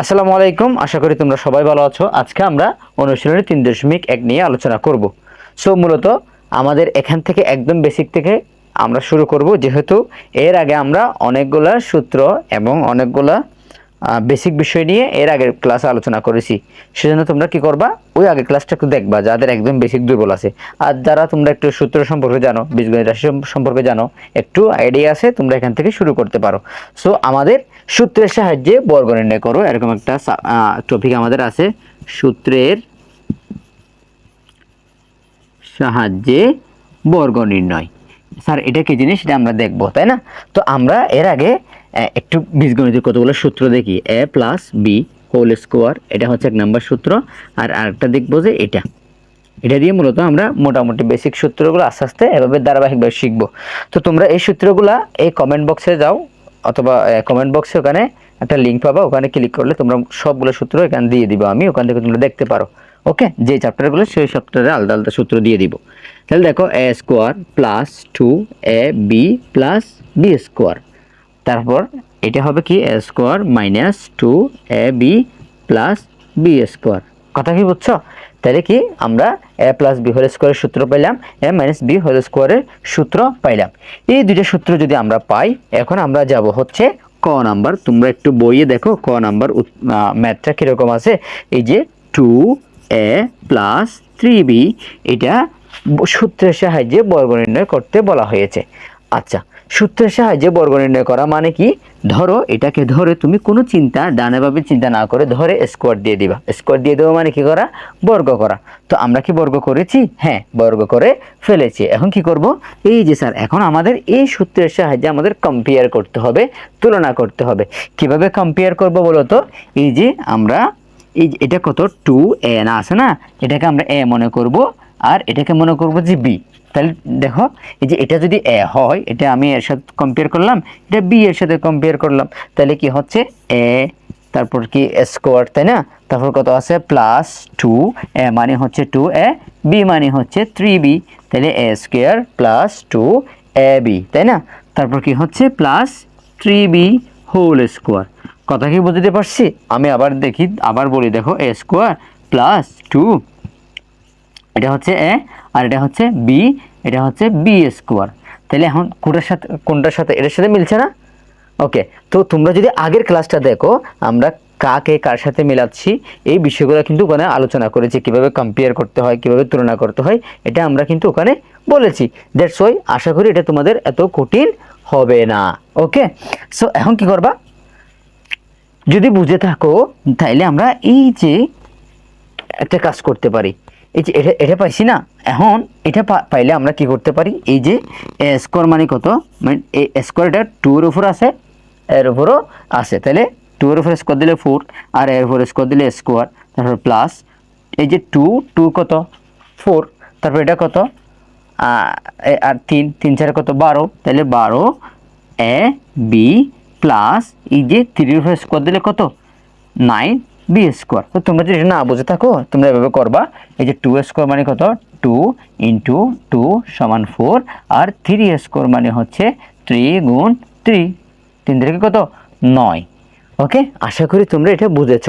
আসসালামু আলাইকুম। আশা করি তোমরা সবাই ভালো আছো। আজকে আমরা অনুশীলনী তিন দশমিক এক নিয়ে আলোচনা করব। সো মূলত আমাদের এখান থেকে একদম বেসিক থেকে আমরা শুরু করব। যেহেতু এর আগে আমরা অনেকগুলা সূত্র এবং অনেকগুলা বেসিক বিষয় নিয়ে এর আগের ক্লাসে আলোচনা করেছি। সেজন্য তোমরা কি করবা? ওই আগের ক্লাসটা একটু দেখবা, যাদের একদম বেসিক দুর্বল আছে। আর যারা তোমরা একটু সূত্র সম্পর্কে জানো, বীজগণিত রাশি সম্পর্কে জানো, একটু আইডিয়া আছে, তোমরা এখান থেকে শুরু করতে পারো। সো আমাদের সূত্রের সাহায্যে বর্গ নির্ণয় করো, এরকম একটা টপিক আমাদের আছে। সূত্রের সাহায্যে বর্গ নির্ণয়। স্যার, এটা কি জিনিস? এটা আমরা দেখব, তাই না? তো আমরা এর আগে একটু বীজগণিতের কতগুলো সূত্র দেখি। A plus B whole square, এটা হচ্ছে এক নম্বর সূত্র, আর আরেকটা দেখব যে এটা। এটা দিয়ে মূলত আমরা মোটামুটি বেসিক সূত্রগুলো আস্তে আস্তে এভাবে ধারাবাহিকভাবে শিখব। তো তোমরা এই সূত্রগুলা এই কমেন্ট বক্সে যাও অথবা কমেন্ট বক্সে ওখানে একটা লিঙ্ক পাবা। ওখানে ক্লিক করলে তোমরা সবগুলো সূত্র এখানে দিয়ে দিব। আমি ওখান থেকে তোমরা দেখতে পারো। ওকে যে চ্যাপ্টারগুলো সেই চ্যাপ্টারে আলাদা আলাদা সূত্র দিয়ে দিব। তাহলে দেখো A square plus two A B plus B square তারপর এটা হবে কি? A square minus two A B plus B square কথা কি বুঝছ? তাহলে কি আমরা এ প্লাস বি হোল স্কোয়ারের সূত্র পাইলাম এ মাইনাস বি হোল স্কোয়ারের সূত্র পাইলাম। এই দুইটা সূত্র যদি আমরা পাই, এখন আমরা যাব হচ্ছে ক নাম্বার। তোমরা একটু বইয়ে দেখো ক নাম্বার ম্যাথটা কীরকম আছে। এই যে two A plus three B এটা সূত্রের সাহায্যে বর্গ নির্ণয় করতে বলা হয়েছে। আচ্ছা সূত্রের সাহায্যে বর্গ নির্ণয় করা মানে কি? ধরো, এটাকে ধরে তুমি কোনো চিন্তা ডানে ভাবে চিন্তা না করে ধরে স্কোয়ার দিয়ে দিবা। স্কোয়ার দিয়ে দেওয়া মানে কি করা? বর্গ করা। তো আমরা কি বর্গ করেছি? হ্যাঁ বর্গ করে ফেলেছি। এখন কি করব? এই যে স্যার এখন আমাদের এই সূত্রের সাহায্যে আমাদের কম্পেয়ার করতে হবে, তুলনা করতে হবে। কীভাবে কম্পেয়ার করব বলো তো? এই যে আমরা, এই এটা কত? টু এ না আছে না? এটাকে আমরা এ মনে করব, আর এটাকে মনে করব যে বি তাহলে দেখো, এই যে এটা যদি এ হয়, এটা আমি এর সাথে কম্পেয়ার করলাম, এটা বি এর সাথে কম্পেয়ার করলাম, তাহলে কি হচ্ছে? এ, তারপর কি স্কোয়ার তাই না? তারপর কত আছে? প্লাস টু এ মানে হচ্ছে টু এ বি মানে হচ্ছে থ্রি বি তাহলে A square plus two A B তাই না? তারপর কি হচ্ছে? Plus three B whole square কথা কি বুঝতে পারছি? আমি আবার দেখি, আবার বলি, দেখো, এ স্কোয়ার প্লাস টু এটা হচ্ছে এ, আর এটা হচ্ছে বি, এটা হচ্ছে বি স্কোয়ার। তাহলে এখন কোনটার সাথে কোনটার সাথে, এটার সাথে মিলছে না? ওকে, তো তোমরা যদি আগের ক্লাসটা দেখো, আমরা কাকে কার সাথে মেলাচ্ছি, এই বিষয়গুলো কিন্তু ওখানে আলোচনা করেছি, কীভাবে কম্পেয়ার করতে হয়, কীভাবে তুলনা করতে হয়, এটা আমরা কিন্তু ওখানে বলেছি। দ্যাটস ওয়াই আশা করি এটা তোমাদের এত কঠিন হবে না। ওকে সো এখন কি করবা? যদি বুঝে থাকো, তাইলে আমরা এই যে একটা কাজ করতে পারি। এই যে এটা এটা পাইছি না। এখন এটা পাইলে আমরা কি করতে পারি? এই যে স্কোয়ার মানে কত? মানে এই স্কোয়ার এটা টু এর উপর আছে, এর উপরও আছে। তাহলে টু এর উপর স্কোয়ার দিলে ফোর আর এর উপর স্কোয়ার দিলে স্কোয়ার তারপর প্লাস এই যে টু টু কত? ফোর তারপর এটা কত? আর তিন তিন চার কত? বারো। তাহলে বারো, এ, বি প্লাস এই যে থ্রির উপর স্কোয়ার দিলে কত? নাইন বি স্কোয়ার তো তোমরা যদি না বুঝে থাকো, তোমরা এভাবে করবা। এই যে টু স্কোয়ার মানে কত? টু ইন্টু টু সমান ফোর আর থ্রি স্কোয়ার মানে হচ্ছে থ্রি গুণ থ্রি তিন থেকে কত? নয়। ওকে আশা করি তোমরা এটা বুঝেছ।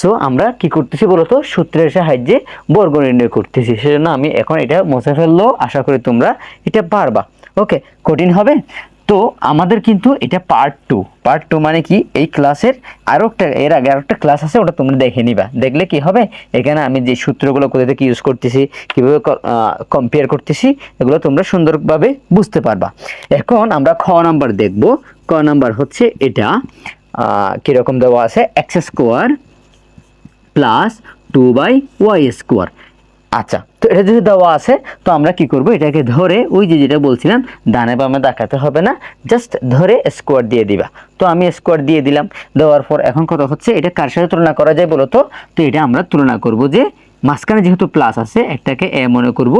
সো আমরা কি করতেছি বলতো? সূত্রের সাহায্যে বর্গ নির্ণয় করতেছি। সেজন্য আমি এখন এটা মুছে ফেললেও আশা করি তোমরা এটা পারবা। ওকে কঠিন হবে? তো আমাদের কিন্তু এটা পার্ট টু পার্ট টু মানে কি? এই ক্লাসের আরও একটা, এর আগে আরও একটা ক্লাস আছে, ওটা তোমরা দেখে নিবা। দেখলে কি হবে? এখানে আমি যে সূত্রগুলো কোথা থেকে ইউজ করতেছি, কীভাবে কম্পেয়ার করতেছি, এগুলো তোমরা সুন্দরভাবে বুঝতে পারবা। এখন আমরা খ নাম্বার দেখব। ক নাম্বার হচ্ছে এটা কীরকম দেওয়া আছে? X square plus two by Y square আচ্ছা তো এটা যদি দেওয়া আছে, তো আমরা কি করব? এটাকে ধরে, ওই যে যেটা বলছিলাম, ডানে বামে দেখাতে হবে না জাস্ট ধরে স্কোয়ার দিয়ে দিবা। তো আমি স্কোয়ার দিয়ে দিলাম, দেওয়ার পর এখন কথা হচ্ছে? এটা কার সাথে তুলনা করা যায় বলো তো? তো এটা আমরা তুলনা করব যে, মাঝখানে যেহেতু প্লাস আছে, একটাকে এ মনে করব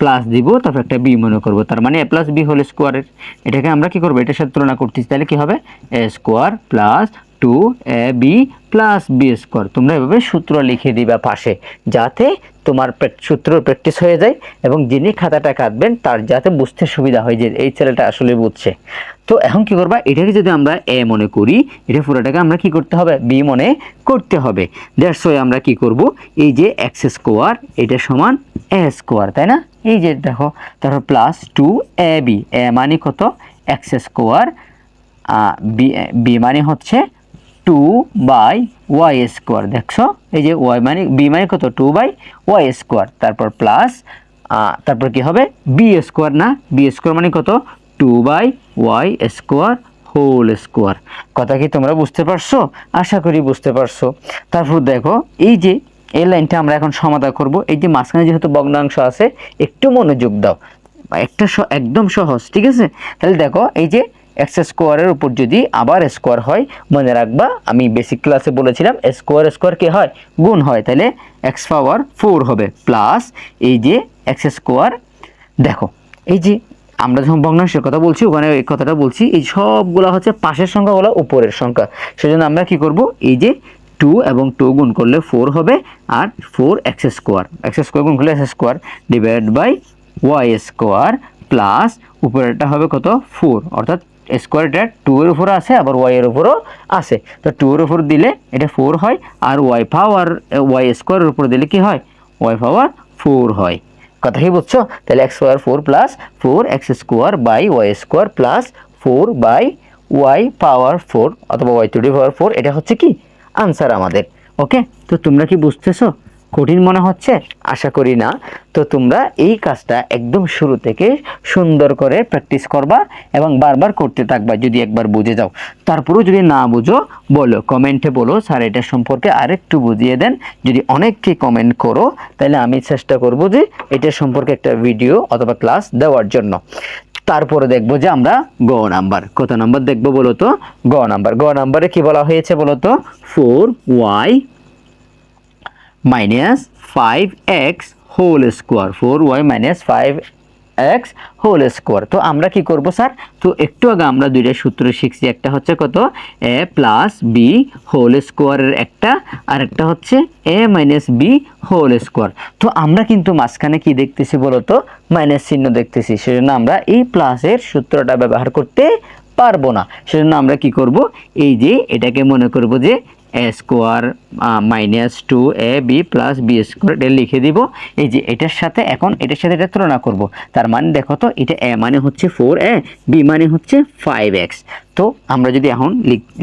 প্লাস দিব, তারপর একটা বি মনে করব। তার মানে এ প্লাস বি হোল স্কোয়ারের এটাকে আমরা কি করব? এটার সাথে তুলনা করতেছি, তাহলে কি হবে? A square plus two A B plus B square তোমরা এভাবে সূত্র লিখে দিবা পাশে, যাতে তোমার সূত্র প্র্যাকটিস হয়ে যায় এবং যিনি খাতাটা কাটবেন তার যাতে বুঝতে সুবিধা হয় যে এই ছেলেটা আসলে বুঝছে। তো এখন কি করবা? এটাকে যদি আমরা এ মনে করি, এটা পুরোটাকে আমরা কি করতে হবে? বি মনে করতে হবে। দ্যাটস ওয়াই আমরা কি করব? এই যে এক্স স্কোয়ার এটা সমান এ স্কোয়ার তাই না? এই যে দেখো, তারপর plus two A B A মানে কত? এক্স স্কোয়ার বি মানে হচ্ছে টু বাই ওয়াই স্কোয়ার দেখছ? এই যে ওয়াই মানে বি মানে কত? টু বাই ওয়াই স্কোয়ার তারপর প্লাস তারপর কি হবে? বি স্কোয়ার না? বি স্কোয়ার মানে কত? Two by Y square whole square কথা কি তোমরা বুঝতে পারছ? আশা করি বুঝতে পারছ। তারপর দেখো, এই যে, এই লাইনটা আমরা এখন সমাধান করব। এই যে মাঝখানে যেহেতু ভগ্নাংশ আছে, একটু মনোযোগ দাও। একটা একদম সহজ, ঠিক আছে? তাহলে দেখো, এই যে এক্স স্কোয়ারের উপর যদি আবার স্কোয়ার হয়, মনে রাখবা, আমি বেসিক ক্লাসে বলেছিলাম স্কোয়ার স্কোয়ার কি হয়? গুণ হয়, তাহলে এক্স পাওয়ার ফোর হবে প্লাস এই যে এক্স স্কোয়ার, দেখো, এই যে আমরা যখন ভগ্নাংশের কথা বলছি, ওখানে এই কথাটা বলছি, এই সবগুলো হচ্ছে পাশের সংখ্যাগুলো উপরের সংখ্যা। সেজন্য আমরা কি করব? এই যে টু এবং টু গুণ করলে ফোর হবে, আর four X square. X square গুণ করলে X square divide by Y square plus উপরেরটা হবে কত? ফোর অর্থাৎ স্কোয়ারটা টু এর উপরে আছে আবার ওয়াই এর উপরও আছে তো টু এর উপর দিলে এটা ফোর হয়, আর ওয়াই পাওয়ার ওয়াই স্কোয়ারের উপর দিলে কি হয়? ওয়াই পাওয়ার ফোর হয়। কথা কি বুঝছ? তাহলে X square four plus four X square by Y square plus four by Y power four অথবা Y to the power four এটা হচ্ছে কি? আনসার আমাদের। ওকে তো তোমরা কি বুঝতেছো? কঠিন মনে হচ্ছে? আশা করি না। তো তোমরা এই কাজটা একদম শুরু থেকে সুন্দর করে প্র্যাকটিস করবা এবং বারবার করতে থাকবা যদি একবার বুঝে যাও। তারপরেও যদি না বুঝো, বলো কমেন্টে বলো। স্যার, এটা সম্পর্কে আরেকটু বুঝিয়ে দেন। যদি অনেককে কমেন্ট করো, তাহলে আমি চেষ্টা করব যে এটা সম্পর্কে একটা ভিডিও অথবা ক্লাস দেওয়ার জন্য। তারপরে দেখব যে আমরা গ নাম্বার। কত নাম্বার দেখব বলো তো? গ নাম্বার। গ নাম্বারে কি বলা হয়েছে বলো তো? Four Y minus five X whole square four Y minus five X whole square তো আমরা কি করব, স্যার? তো একটু আগে আমরা দুইটা সূত্র শিখছি। একটা হচ্ছে কত? এ প্লাস বি হোল স্কোয়ারের একটা, আর একটা হচ্ছে A minus B whole square তো আমরা কিন্তু মাঝখানে কি দেখতেছি বলতো? মাইনাস চিহ্ন দেখতেছি। সেজন্য আমরা এই প্লাসের সূত্রটা ব্যবহার করতে পারব না। সেজন্য আমরা কি করব? এই যে এটাকে মনে করব যে A square minus two A, B plus B square, এটা লিখে দিব। এই যে এটার সাথে এখন এটার সাথে এটা তুলনা করব। তার মানে দেখো তো, এটা এ মানে হচ্ছে ফোর এ, বি মানে হচ্ছে ফাইভ এক্স। তো আমরা যদি এখন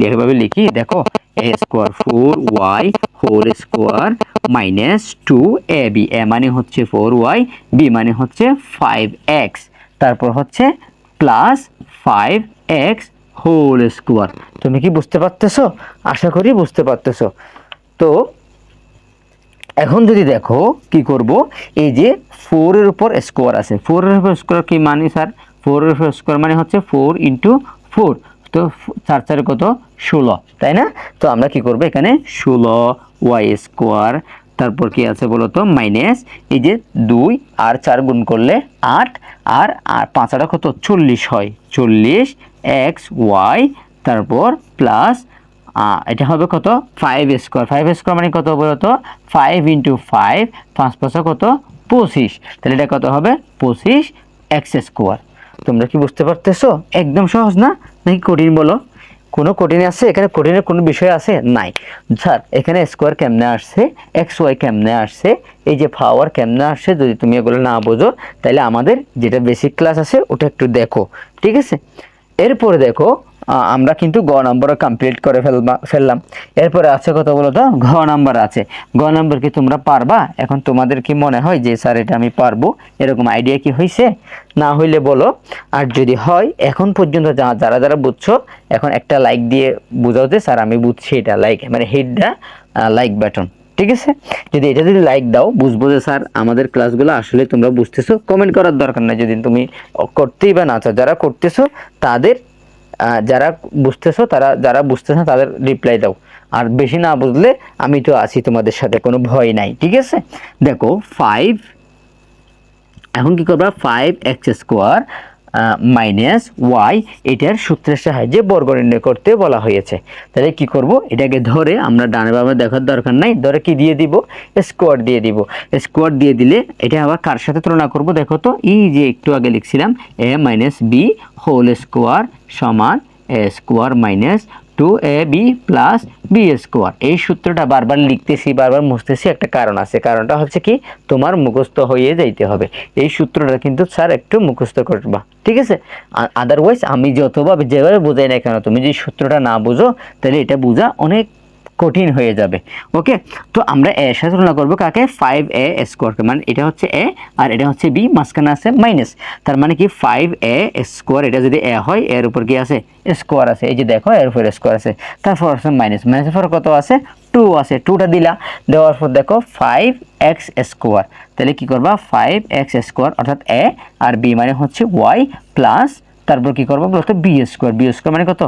এভাবে লিখি, দেখো, A square four Y whole square minus two A, B. A মানে হচ্ছে ফোর ওয়াই, বি মানে হচ্ছে ফাইভ এক্স। তারপর হচ্ছে plus five X whole square. তুমি কি বুঝতে পারতেছো? আশা করি বুঝতে পারতেছো। তো, এখন যদি দেখো কি করব, এই যে ফোরের উপর স্কোয়ার আছে। ফোরের উপর স্কোয়ার কি মানে স্যার? ফোরের উপর স্কোয়ার মানে হচ্ছে ফোর ইন্টু ফোর তো চার চারে কত? ষোলো, তাই না? তো আমরা কি করব এখানে? ষোলো ওয়াই স্কোয়ার। তারপর কি আছে বলো তো? মাইনাস এই যে দুই আর চার গুণ করলে আট। আর আর পাঁচাটা কত? চল্লিশ হয়। চল্লিশ এক্স, ওয়াই, তারপর প্লাস এটা হবে কত? Five square. ফাইভ স্কোয়ার মানে কত বলতো? ফাইভ ইন্টু ফাইভ পাঁচ পাঁচা কত? পঁচিশ। তাহলে এটা কত হবে? পঁচিশ এক্স স্কোয়ার। তোমরা কি বুঝতে পারতেছো? একদম সহজ না? নাকি কঠিন বলো? কোনো কঠিন আছে? এখানে কঠিনের কোনো বিষয় আছে? নাই। স্যার, এখানে স্কোয়ার কেমনে আসছে? এক্স, ওয়াই কেমনে আসছে? এই যে পাওয়ার কেমনে আসছে? যদি তুমি এগুলো না বোঝো, তাহলে আমাদের যেটা বেসিক ক্লাস আছে, ওটা একটু দেখো। ঠিক আছে? এরপরে দেখো আমরা কিন্তু গ নম্বর কমপ্লিট করে ফেলবা, ফেললাম। এরপরে আছে কত বলো তো? ঘ নাম্বার আছে। ঘ নাম্বার কি তোমরা পারবা? এখন তোমাদের কি মনে হয় যে, স্যার, এটা আমি পারব? এরকম আইডিয়া কি হয়েছে না হইলে বলো। আর যদি হয়, এখন পর্যন্ত যা- যারা যারা বুঝছ, এখন একটা লাইক দিয়ে বোঝাও যে, স্যার, আমি বুঝছি এটা লাইক মানে হিটটা লাইক বাটন ঠিক আছে? যদি এটা যদি লাইক দাও, বুঝব যে স্যার, আমাদের ক্লাসগুলো আসলে তোমরা বুঝতেছো কমেন্ট করার দরকার নাই। যদি তুমি করতেই বা না চাও, যারা করতেছো, তাদের যারা বুঝতেছো, তারা, যারা বুঝতেছো, তাদের রিপ্লাই দাও। আর বেশি না বুঝলে, আমি তো আছি তোমাদের সাথে, কোনো ভয় নাই, ঠিক আছে? দেখো ফাইভ এখন কি করবা? Five X square minus Y এটার সূত্রের সাহায্যে বর্গ নির্ণয় করতে বলা হয়েছে। তাহলে কি করব? এটাকে ধরে আমরা ডানে বামে দেখার দরকার নাই। ধরে কি দিয়ে দিব? স্কোয়ার দিয়ে দিব। স্কোয়ার দিয়ে দিলে এটা আবার কার সাথে তুলনা করব? দেখো তো, এই যে একটু আগে লিখছিলাম A minus B whole square সমান A square minus two A B plus B square এই সূত্রটা বারবার লিখতেছি, বারবার মুছতেছি একটা কারণ আছে। কারণটা হচ্ছে কি, তোমার মুখস্থ হয়ে যাইতে হবে। এই সূত্রটা কিন্তু স্যার একটু মুখস্থ করবা, ঠিক আছে? আদারওয়াইজ আমি যতভাবে যেভাবে বোঝাই না কেন, তুমি যদি সূত্রটা না বুঝো, তাহলে এটা বোঝা অনেক কঠিন হয়ে যাবে ওকে তো আমরা এর সাথে তুলনা করব কাকে? ফাইভ এ স্কোয়ারকে মানে এটা হচ্ছে এ আর এটা হচ্ছে বি মাঝখানে আছে মাইনাস তার মানে কি ফাইভ এ স্কোয়ার এটা যদি এ হয়, এর উপর কি আছে? স্কোয়ার আছে। এই যে দেখো, এর উপর স্কোয়ার আছে। তারপর আছে মাইনাস মাইনাসের পর কত আছে? টু আছে। টুটা দিলা। দেওয়ার পর দেখো ফাইভ এক্স স্কোয়ার তাহলে কি করবা? ফাইভ এক্স স্কোয়ার অর্থাৎ এ আর বি মানে হচ্ছে ওয়াই প্লাস তারপর কি করব? বলতো বি স্কোয়ার বি স্কোয়ার মানে কত?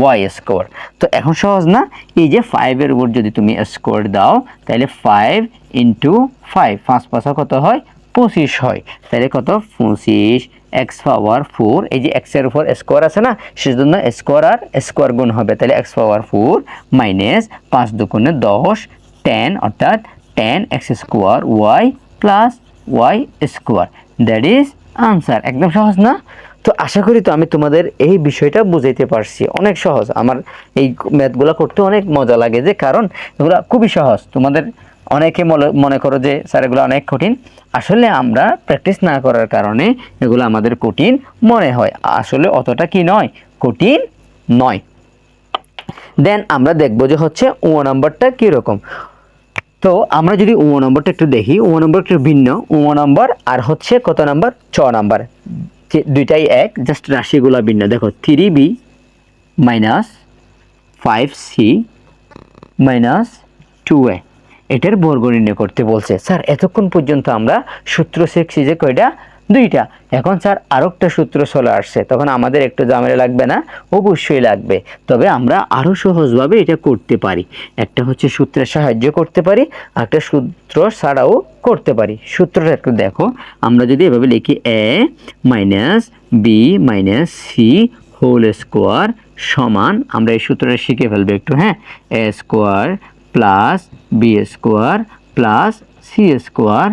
ওয়াই স্কোয়ার তো এখন সহজ না? এই যে ফাইভের উপর যদি তুমি স্কোয়ার দাও, তাহলে ফাইভ ইন্টু ফাইভ পাঁচ পাঁচা কত হয়? পঁচিশ হয়। তাহলে কত? পঁচিশ এক্স পাওয়ার ফোর এই যে এক্সের উপর স্কোয়ার আছে না, সেজন্য স্কোয়ার আর স্কোয়ার গুণ হবে। তাহলে এক্স পাওয়ার ফোর মাইনাস পাঁচ দুগুণে দশ টেন অর্থাৎ ten X square Y plus Y square that is answer একদম সহজ না? তো আশা করি তো আমি তোমাদের এই বিষয়টা বুঝাইতে পারছি। অনেক সহজ। আমার এই ম্যাথগুলো করতে অনেক মজা লাগে যে, কারণ এগুলো খুবই সহজ। তোমাদের অনেকে মনে করো যে, স্যার, এগুলো অনেক কঠিন। আসলে আমরা প্র্যাকটিস না করার কারণে এগুলো আমাদের কঠিন মনে হয়। আসলে অতটা কি নয়, কঠিন নয়। দেন আমরা দেখব যে হচ্ছে ও নাম্বারটা কীরকম। তো আমরা যদি ও নম্বরটা একটু দেখি, ও নম্বর একটু ভিন্ন। ও নম্বর আর হচ্ছে কত নম্বর? ছ নাম্বার। দুইটাই এক জাস্ট রাশিগুলো ভিন্ন। দেখো three B minus five C minus two A এটার বর্গ নির্ণয় করতে বলছে। স্যার, এতক্ষণ পর্যন্ত আমরা সূত্র শিখছি যে কয়টা? দুইটা। এখন স্যার আরও একটা সূত্র চলে আসছে, তখন আমাদের একটু জামেলা লাগবে না? অবশ্যই লাগবে। তবে আমরা আরও সহজভাবে এটা করতে পারি। একটা হচ্ছে সূত্রের সাহায্য করতে পারি একটা সূত্র ছাড়াও করতে পারি। সূত্রটা একটু দেখো। আমরা যদি এভাবে লিখি A minus B minus C whole square সমান, আমরা এই সূত্রটা শিখে ফেলব একটু হ্যাঁ? A square plus B square plus C square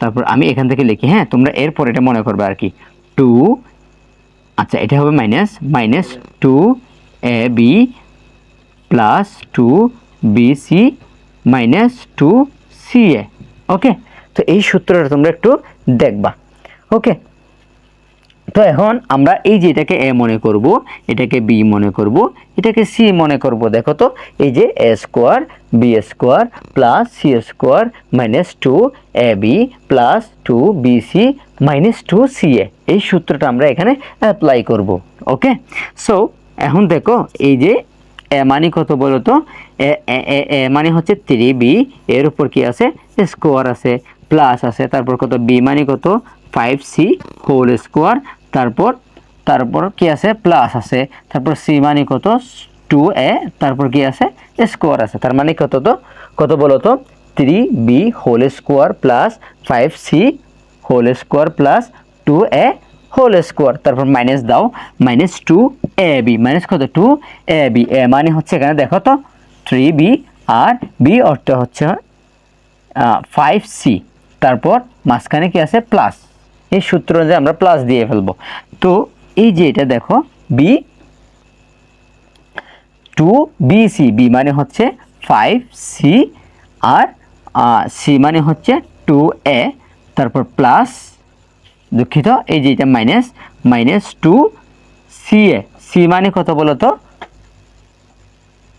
তারপর আমি এখান থেকে লিখি হ্যাঁ তোমরা এরপর এটা মনে করবে আর কি। টু আচ্ছা এটা হবে minus minus two A B plus two B C minus two C A, okay? তো এই সূত্রটা তোমরা একটু দেখবা, ওকে? তো এখন আমরা এই যে এটাকে এ মনে করব, এটাকে বি মনে করব, এটাকে সি মনে করব, দেখো তো, এই যে A square, B square plus C square minus two A B plus two B C minus two C A. এই সূত্রটা আমরা এখানে অ্যাপ্লাই করব ওকে সো এখন দেখো, এই যে এ মানে কত বলো তো? এ মানে হচ্ছে থ্রি বি এর উপর কি আছে? স্কোয়ার আছে, প্লাস আছে, তারপর কত? বি মানে কত? ফাইভ সি হোল স্কোয়ার তারপর তারপর কি আছে? প্লাস আছে। তারপর সি মানে কত? টু এ তারপর কি আছে? স্কোয়ার আছে। তার মানে কত তো? কত বলো three B whole square plus five C whole square plus two A whole square তারপর মাইনাস দাও। Minus two A B minus কত? টু এ বি এ মানে হচ্ছে এখানে দেখো তো? থ্রি বি আর বি অর্থ হচ্ছে ফাইভ সি তারপর মাঝখানে কি আছে? প্লাস এই সূত্র অনুযায়ী আমরা প্লাস দিয়ে ফেলব। তো এই যে এটা দেখো B two B C B মানে হচ্ছে ফাইভ সি আর সি মানে হচ্ছে টু এ তারপর প্লাস দুঃখিত, এই যে এটা minus minus two C A C মানে কত বলো তো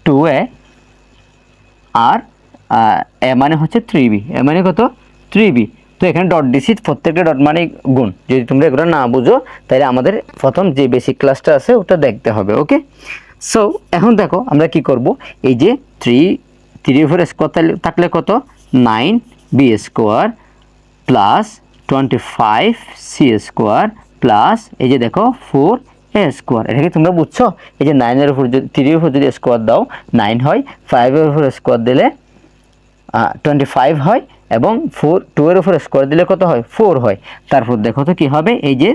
টু এ আর এ মানে হচ্ছে থ্রি বি এ মানে কত? থ্রি বি তো এখানে ডট দিছি প্রত্যেকটা ডট মানে গুণ। যদি তোমরা এগুলো না বুঝো, তাহলে আমাদের প্রথম যে বেসিক ক্লাসটা আছে, ওটা দেখতে হবে ওকে সো এখন দেখো আমরা কি করব? এই যে থ্রি থ্রি ফোর স্কোয়ার থাকলে কত? Nine B square plus twenty five C square plus এই যে দেখো ফোর এ স্কোয়ার এটা কি তোমরা বুঝছ? এই যে নাইনের উপর যদি থ্রির উপর যদি স্কোয়ার দাও নাইন হয় ফাইভের উপর স্কোয়ার দিলে টোয়েন্টি ফাইভ হয় এবং ফোর টু এর উপর স্কোয়ার দিলে কত হয়? ফোর হয়। তারপর দেখো তো কী হবে? এই যে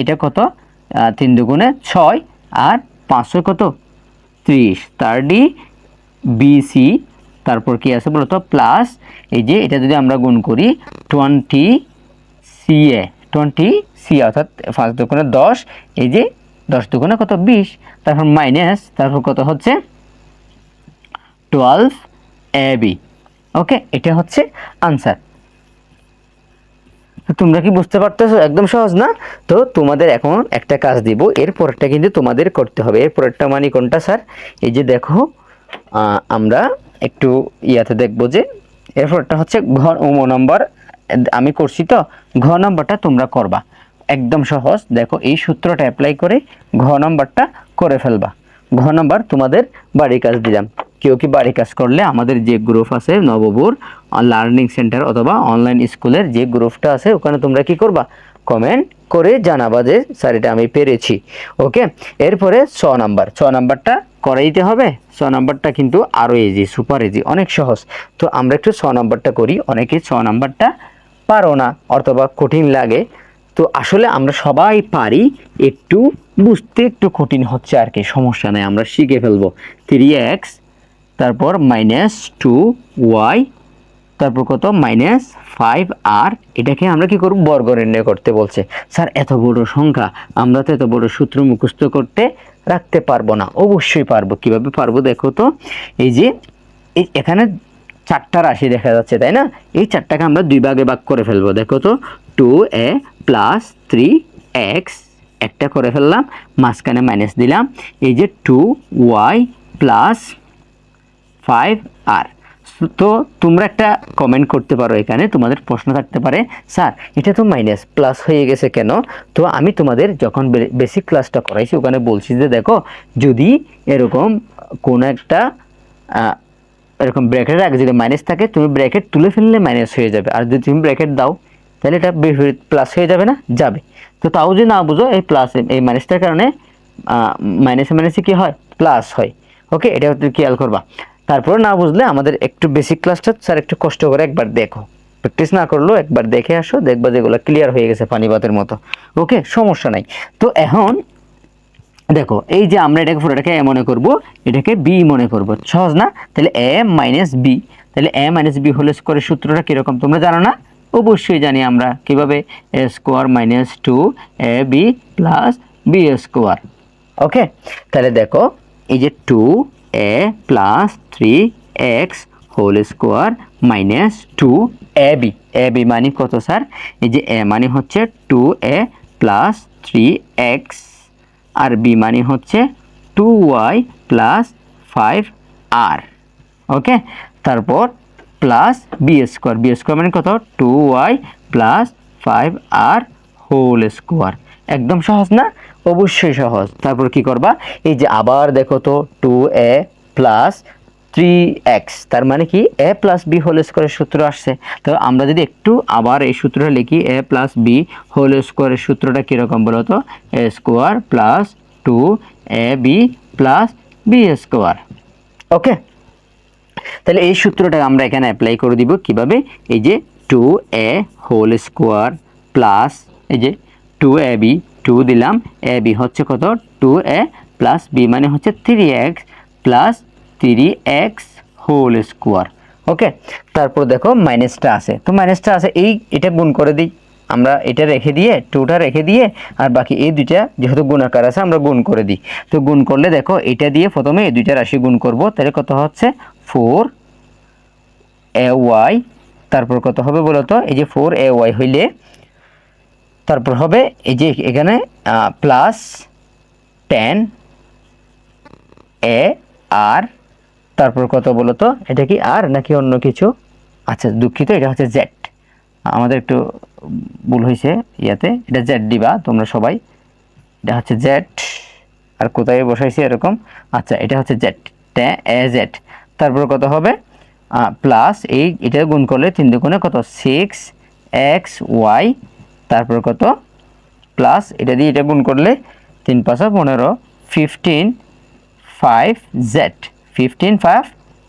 এটা কত? তিন দুগুণে ছয় আর পাঁচশো কত? ত্রিশ। থার্টি বিসি তারপর কি আছে বলতো? প্লাস এই যে, এটা যদি আমরা গুণ করি টোয়েন্টি সিএ টোয়েন্টি সি অর্থাৎ পাঁচ দুগুণে দশ, এই যে, দশ দুগুণে কত? বিশ। তারপর মাইনাস তারপর কত হচ্ছে? টুয়েলভ এ বি ওকে এটা হচ্ছে আনসার তোমরা কি বুঝতে পারতেছো? একদম সহজ না? তো তোমাদের এখন একটা কাজ দিব এর পরেরটা কিন্তু তোমাদের করতে হবে। এর পরেরটা মানে কোনটা, স্যার? এই যে দেখো আমরা একটু ইয়াতে দেখব যে এর পরেরটা হচ্ছে ঘ ও নম্বর। আমি করছি তো ঘ নম্বরটা তোমরা করবা। একদম সহজ। দেখো, এই সূত্রটা অ্যাপ্লাই করে ঘ নম্বরটা করে ফেলবা। ঘ নম্বর, তোমাদের বাড়ির কাজ দিলাম। কেউ কি বাড়ি কাজ করলে আমাদের যে গ্রুপ আছে নবপুর লার্নিং সেন্টার অথবা অনলাইন স্কুলের যে গ্রুপটা আছে, ওখানে তোমরা কি করবা? কমেন্ট করে জানাবা যে স্যার আমি পেরেছি। ওকে এরপরে ছ নাম্বার। ছ নাম্বারটা করে দিতে হবে। ছ নাম্বারটা কিন্তু আরও ইজি সুপার ইজি অনেক সহজ। তো আমরা একটু ছ নাম্বারটা করি। অনেকে ছ নাম্বারটা পারো না, অথবা কঠিন লাগে। তো আসলে আমরা সবাই পারি একটু বুঝতে একটু কঠিন হচ্ছে আর কি, সমস্যা নেই, আমরা শিখে ফেলব। থ্রি এক্স তারপর মাইনাস টু ওয়াই তারপর কত? মাইনাস ফাইভ আর এটাকে আমরা কি করব? বর্গ নির্ণয় করতে বলছে। স্যার, এত বড় সংখ্যা, আমরা তো এত বড় সূত্র মুখস্থ করতে রাখতে পারব না, অবশ্যই পারব। কীভাবে পারব দেখো তো, এই যে, এই এখানে চারটা রাশি দেখা যাচ্ছে, তাই না? এই চারটাকে আমরা দুই ভাগে ভাগ করে ফেলব। দেখো তো two A plus three X একটা করে ফেললাম, মাঝখানে মাইনাস দিলাম, এই যে টু ওয়াই প্লাস ফাইভ আর তো তোমরা একটা কমেন্ট করতে পারো এখানে, তোমাদের প্রশ্ন থাকতে পারে, স্যার, এটা তো মাইনাস প্লাস হয়ে গেছে কেন? তো আমি তোমাদের যখন বেসিক ক্লাসটা করাইছি, ওখানে বলছি যে, দেখো, যদি এরকম কোনো একটা এরকম ব্র্যাকেটের আগে যদি মাইনাস থাকে, তুমি ব্র্যাকেট তুলে ফেললে মাইনাস হয়ে যাবে। আর যদি তুমি ব্র্যাকেট দাও তাহলে এটা বিপরীত প্লাস হয়ে যাবে না? যাবে। তো তাও যদি না বুঝো, এই প্লাস এই মাইনাসটার কারণে মাইনাসে মাইনাসে কি হয়? প্লাস হয়। ওকে এটা খেয়াল করবা। তারপরে না বুঝলে আমাদের একটু বেসিক ক্লাসটা স্যার একটু কষ্ট করে একবার দেখো। প্র্যাকটিস না করলেও একবার দেখে আসো, দেখবা যেগুলো ক্লিয়ার হয়ে গেছে পানিপাতের মতো। ওকে সমস্যা নাই। তো এখন, দেখো, এই যে আমরা এটাকে পুরোটাকে এ মনে করব, এটাকে বি মনে করব। সহজ না? তাহলে এ মাইনাস বি তাহলে এ মাইনাস বি হোল করে সূত্রটা কীরকম? তোমরা জানো না? অবশ্যই জানি আমরা কীভাবে A square minus two A B plus B square. Okay? তাহলে দেখো, এই যে two A plus three X whole square minus two A B. A B মানে কত, স্যার? এই যে এ মানে হচ্ছে two A plus three X, R B মানে হচ্ছে two Y plus five R. Okay? তারপর plus B square B square মানে কত? Two Y plus five R whole square একদম সহজ না? অবশ্যই সহজ। তারপর কি করবা? এই যে আবার দেখো তো two A plus three X তার মানে কি? এ প্লাস বি হোল স্কোয়ারের সূত্র আসছে। তো আমরা যদি একটু আবার এই সূত্রটা লিখি এ প্লাস বি হোল স্কোয়ারের সূত্রটা কীরকম বলো তো? A square plus two A B plus B square okay তাহলে এই সূত্রটা আমরা এখানে অ্যাপ্লাই করে দিব কীভাবে? এই যে two A whole square plus এই যে টু এ বি টু দিলাম। এ বি হচ্ছে কত? টু এ প্লাস বি মানে হচ্ছে three X plus three X whole square okay তারপর দেখো মাইনাসটা আছে। তো মাইনাসটা আছে, এই এটা গুণ করে দিই। আমরা এটা রেখে দিয়ে টুটা রেখে দিয়ে, আর বাকি এই দুইটা যেহেতু গুণাকার আছে, আমরা গুণ করে দিই। তো গুণ করলে দেখো, এটা দিয়ে প্রথমে এই দুইটা রাশি গুণ করব। তাহলে কত হচ্ছে? ফোর এ ওয়াই, তারপর কত হবে বলো তো এই যে ফোর এ ওয়াই হইলে তারপর হবে এই যে এখানে প্লাস টেন এ আর, তারপর কত বলতো? এটা কি আর নাকি অন্য কিছু? আচ্ছা দুঃখিত, এটা হচ্ছে জেড আমাদের একটু ভুল হয়েছে ইয়াতে। এটা জেড দিবা তোমরা সবাই। এটা হচ্ছে জেড আর কোথায় বসাইছি এরকম? আচ্ছা এটা হচ্ছে জেড ট্যা এ জেড তারপর কত হবে? প্লাস এই, এটা গুণ করলে তিন দুগুণে কত? সিক্স এক্স ওয়াই তারপর কত? প্লাস এটা দিয়ে এটা গুণ করলে তিন পাঁচশো পনেরো fifteen five Z fifteen five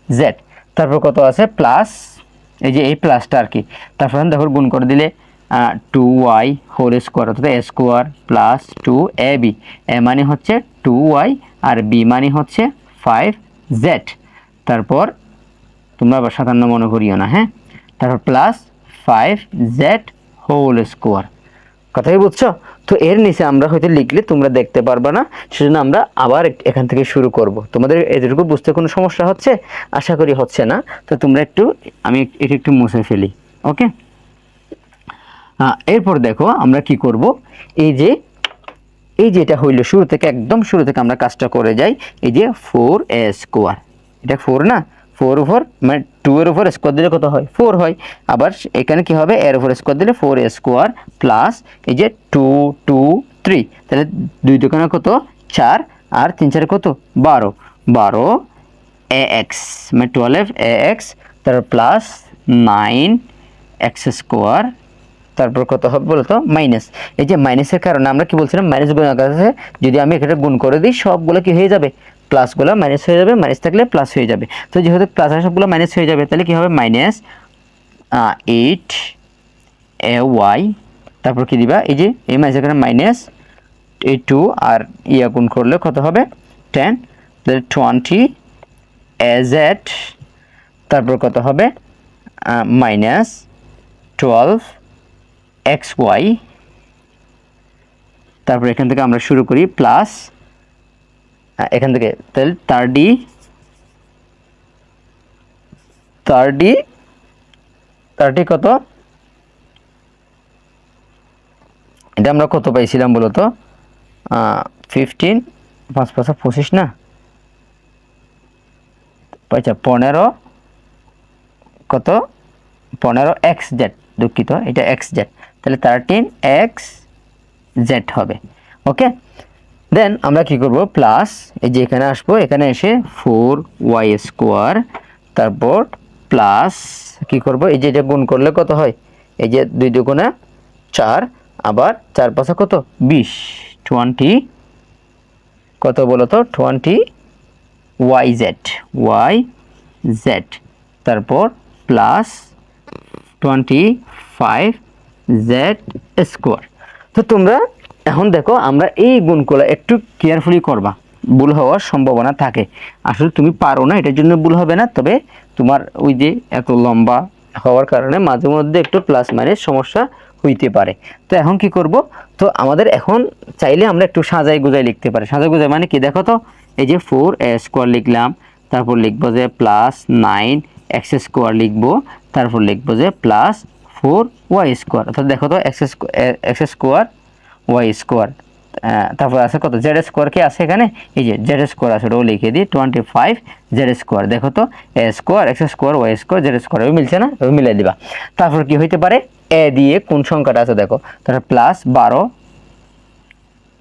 Z তারপর কত আছে? প্লাস এই যে এই প্লাসটা আর কি। তারপর দেখো গুণ করে দিলে টু ওয়াই হোল স্কোয়ার অর্থাৎ A square plus two A B A মানে হচ্ছে টু ওয়াই আর বি মানে হচ্ছে ফাইভ জেড তারপর তোমরা আবার সাতান্ন মনে করিও না হ্যাঁ? তারপর plus five Z whole square কথাই বুঝছ? তো এর নিচে আমরা হয়তো লিখলে তোমরা দেখতে পারবে না, সেজন্য আমরা আবার এখান থেকে শুরু করব। তোমাদের এটুকু বুঝতে কোনো সমস্যা হচ্ছে? আশা করি হচ্ছে না। তো তোমরা একটু, আমি এটা একটু মুছে ফেলি, ওকে? এরপর দেখো আমরা কি করব? এই যে, এই যেটা হইল শুরু থেকে, একদম শুরু থেকে আমরা কাজটা করে যাই, এই যে ফোর এ স্কোয়ার এটা ফোর না? ফোর উপর মানে টু এর উপর স্কোয়ার দিলে কত হয়? ফোর হয়। আবার এখানে কি হবে? এর উপর স্কোয়ার দিলে ফোর স্কোয়ার প্লাস এই যে টু টু থ্রি তাহলে দুই দোকানে কত? চার। আর তিন চারে কত? বারো। বারো এ এক্স মানে টুয়েলভ এ এক্স তারপর প্লাস নাইন এক্স স্কোয়ার তারপর কত হবে বলতো? মাইনাস এই যে মাইনাসের কারণে আমরা কি বলছিলাম? মাইনাস গুণ যদি আমি এখানে গুণ করে দিই, সবগুলো কি হয়ে যাবে? প্লাসগুলো মাইনাস হয়ে যাবে মাইনাস থাকলে প্লাস হয়ে যাবে। তো যেহেতু প্লাস আর সবগুলো মাইনাস হয়ে যাবে, তাহলে কি হবে? মাইনাস এইট এ ওয়াই তারপর কি দিবা? এই যে, এই মাইনাস এখানে মাইনাস এই টু আর ইয়া গুণ করলে কত হবে? টেন তাহলে টোয়েন্টি এজেড তারপর কত হবে? মাইনাস টুয়েলভ এক্স ওয়াই তারপর এখান থেকে আমরা শুরু করি প্লাস এখান থেকে। তাহলে থার্টি থার্টি থার্টি কত? এটা আমরা কত পাইছিলাম বলো তো ফিফটিন পাঁচ পাঁচ পঁচিশ না? আচ্ছা পনেরো, কত? পনেরো এক্স জেড দুঃখিত, এটা এক্স জেড তাহলে থার্টিন এক্স জেড হবে ওকে দেন আমরা কি করব? প্লাস এই যে এখানে আসব, এখানে এসে ফোর ওয়াই স্কোয়ার তারপর প্লাস কি করব? এই যে এটা গুণ করলে কত হয়? এই যে দুই দুগুণে চার, আবার চার পাঁচে কত? বিশ। টোয়েন্টি কত বলো তো? Twenty Y Z Y Z তারপর plus twenty five Z square তো তোমরা এখন দেখো, আমরা এই গুণগুলো একটু কেয়ারফুলি করবা। ভুল হওয়ার সম্ভাবনা থাকে। আসলে তুমি পারো না, এটার জন্য ভুল হবে না। তবে তোমার ওই যে এত লম্বা হওয়ার কারণে মাঝে মধ্যে একটু প্লাস মাইনাস সমস্যা হইতে পারে। তো এখন কি করব? তো আমাদের এখন চাইলে আমরা একটু সাজাই গুজাই লিখতে পারি। সাজাই গুজাই মানে কি? দেখো তো, এই যে ফোর এ স্কোয়ার লিখলাম, তারপর লিখব যে প্লাস নাইন এক্স স্কোয়ার লিখব, তারপর লিখব যে প্লাস ফোর ওয়াই স্কোয়ার অর্থাৎ দেখো তো X square X square Y square তারপর আছে কত? জেড স্কোয়ার কি আছে এখানে? এই যে জেড স্কোয়ার আছে, ওটাও লিখে দিই টোয়েন্টি ফাইভ জেড স্কোয়ার। দেখো তো A square X square Y square, Z square ওই মিলছে না? ওই মিলাই দিবা। তারপর কি হইতে পারে? এ দিয়ে কোন সংখ্যাটা আছে দেখো? তারপর প্লাস বারো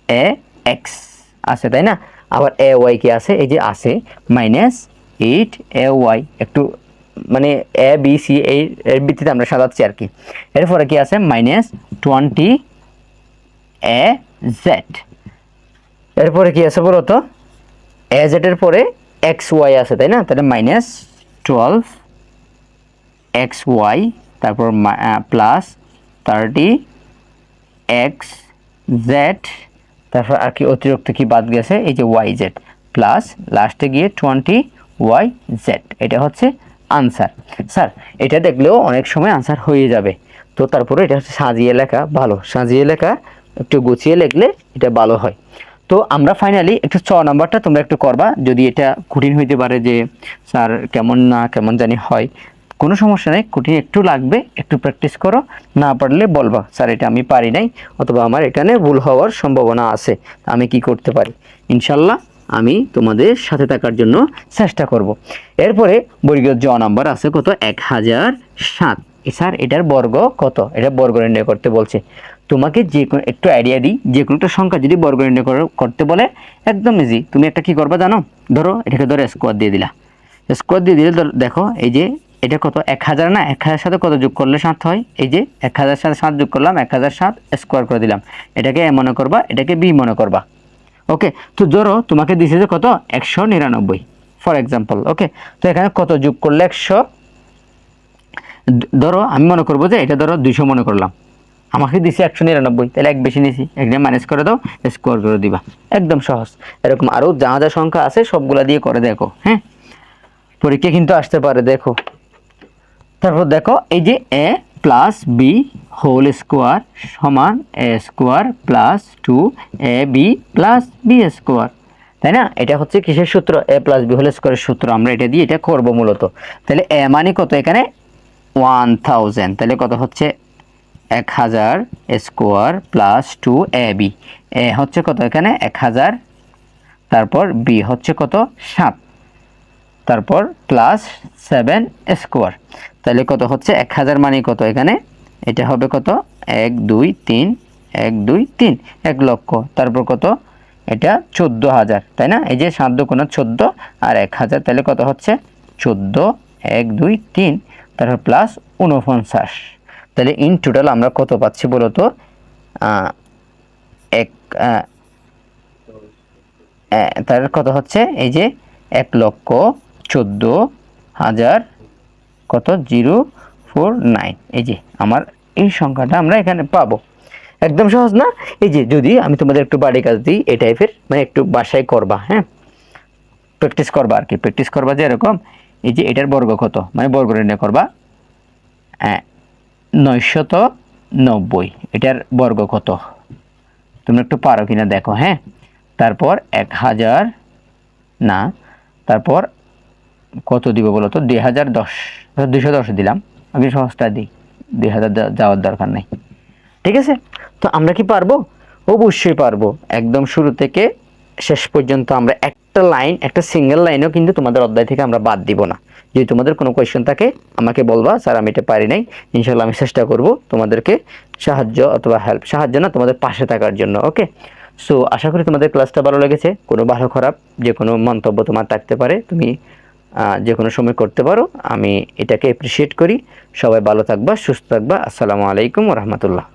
এ এক্স আছে, তাই না? আবার এ ওয়াই কি আছে? এই যে আছে মাইনাস এইট এ ওয়াই একটু মানে এ বি সি এই এর ভিত্তিতে আমরা সাজাচ্ছি আর কি। এরপরে কি আছে? মাইনাস টোয়েন্টি এ জেড এরপরে কি আছে বলো তো? এ জেডের পরে এক্স ওয়াই আছে, তাই না? তাহলে মাইনাস টুয়েলভ এক্স ওয়াই তারপর প্লাস থার্টি এক্স জেড তারপর আর কি অতিরিক্ত কি বাদ গেছে? এই যে ওয়াই জেড প্লাস লাস্টে গিয়ে টোয়েন্টি ওয়াই জেড এটা হচ্ছে আনসার স্যার এটা দেখলেও অনেক সময় আনসার হয়ে যাবে। তো তারপরে এটা হচ্ছে সাজিয়ে লেখা, ভালো, সাজিয়ে লেখা একটু গুছিয়ে লিখলে এটা ভালো হয়। তো আমরা ফাইনালি একটু ছ নাম্বারটা তোমরা একটু করবা, যদি এটা কঠিন হইতে পারে যে, স্যার, কেমন না, কেমন জানি হয়। কোনো সমস্যা নেই, কঠিন একটু লাগবে, একটু প্র্যাকটিস করো, না পারলে বলবা, স্যার, এটা আমি পারি নাই, অথবা আমার এখানে ভুল হওয়ার সম্ভাবনা আছে, আমি কি করতে পারি? ইনশাল্লাহ আমি তোমাদের সাথে থাকার জন্য চেষ্টা করব। এরপরে বর্গীয় জ নাম্বার আছে কত? এক হাজার সাত। স্যার, এটার বর্গ কত? এটা বর্গ নির্ণয় করতে বলছে। তোমাকে যে কোনো একটু আইডিয়া দিই, যে কোনো একটা সংখ্যা যদি বর্গ নির্ণয় করতে বলে, একদম ইজি তুমি একটা কি করবা জানো? ধরো, এটাকে ধরো স্কোয়ার দিয়ে দিলা। স্কোয়ার দিয়ে দিলে দেখো, এই যে এটা কত? এক হাজার না? এক হাজার সাথে কত যোগ করলে সাত হয়? এই যে এক হাজার সাথে সাত যোগ করলাম, এক হাজার সাত স্কোয়ার করে দিলাম। এটাকে এ মনে করবা, এটাকে বি মনে করবা। ওকে তো ধরো, তোমাকে দিছে যে কত? একশো নিরানব্বই ফর এক্সাম্পল ওকে তো এখানে কত যোগ করলে একশো? ধরো, আমি মনে করব যে এটা ধরো দুইশো মনে করলাম। আমাকে দিছে একশো নিরানব্বই, তাহলে এক বেশি নিয়েছি একটা মাইনাস করে দাও স্কোয়ার করে দিবা। একদম সহজ। এরকম আরও যা যা সংখ্যা আছে, সবগুলা দিয়ে করে দেখো হ্যাঁ? পরীক্ষা কিন্তু আসতে পারে, দেখো। তারপর দেখো, এই যে A plus B whole square সমান A square plus two A B plus B square তাই না? এটা হচ্ছে কিসের সূত্র? এ প্লাস বি হোল স্কোয়ারের সূত্র। আমরা এটা দিয়ে এটা করব মূলত। তাহলে এ মানে কত এখানে? ওয়ান থাউজেন্ড তাহলে কত হচ্ছে? এক হাজার square plus two A B. A হচ্ছে কত এখানে? এক হাজার। তারপর বি হচ্ছে কত? সাত। তারপর প্লাস সেভেন স্কোয়ার। তাহলে কত হচ্ছে? এক হাজার মানে কত এখানে? এটা হবে কত? এক দুই তিন, এক দুই তিন। এক লক্ষ। তারপর কত? এটা চোদ্দ হাজার। তাই না? এই যে সাত কোনো চোদ্দ আর এক হাজার, তাহলে কত হচ্ছে? চোদ্দ, এক দুই তিন। তারপর প্লাস উনপঞ্চাশ তাহলে ইন টোটাল আমরা কত পাচ্ছি বলো তো এক তার কত হচ্ছে? এই যে এক লক্ষ চোদ্দ হাজার কত? Zero four nine. এই যে আমার এই সংখ্যাটা আমরা এখানে পাবো। একদম সহজ না? এই যে যদি আমি তোমাদের একটু বাড়ি কাজ দিই, এই টাইপের মানে একটু বাসায় করবা হ্যাঁ? প্র্যাকটিস করবা আর কি। প্র্যাকটিস করবা যে এরকম, এই যে এটার বর্গ কত? মানে বর্গ নির্ণয় করবা। হ্যাঁ নয়শত নব্বই। এটার বর্গ কত? তুমি একটু পারো কিনা দেখো হ্যাঁ? তারপর এক হাজার, না, তারপর কত দিব বলো তো? দুই হাজার দশ। দুশো দশ দিলাম। আমি সহজটা দিই। দুই হাজার যাওয়ার দরকার নেই। ঠিক আছে? তো আমরা কি পারব? অবশ্যই পারব। একদম শুরু থেকে শেষ পর্যন্ত আমরা একটা লাইন একটা সিঙ্গেল লাইনও কিন্তু তোমাদের অধ্যায় থেকে আমরা বাদ দিব না। যদি তোমাদের কোনো কোয়েশ্চেন থাকে, আমাকে বলবা। স্যার, আমি এটা পারি নাই। ইনশাল্লাহ আমি চেষ্টা করব তোমাদেরকে সাহায্য অথবা হেল্প সাহায্য না, তোমাদের পাশে থাকার জন্য ওকে সো আশা করি তোমাদের ক্লাসটা ভালো লেগেছে। কোনো ভালো, খারাপ, যে কোনো মন্তব্য তোমার থাকতে পারে, তুমি যে কোনো সময় করতে পারো। আমি এটাকে অ্যাপ্রিসিয়েট করি। সবাই ভালো থাকবা, সুস্থ থাকবা। আসসালামু আলাইকুম রহমতুল্লাহ।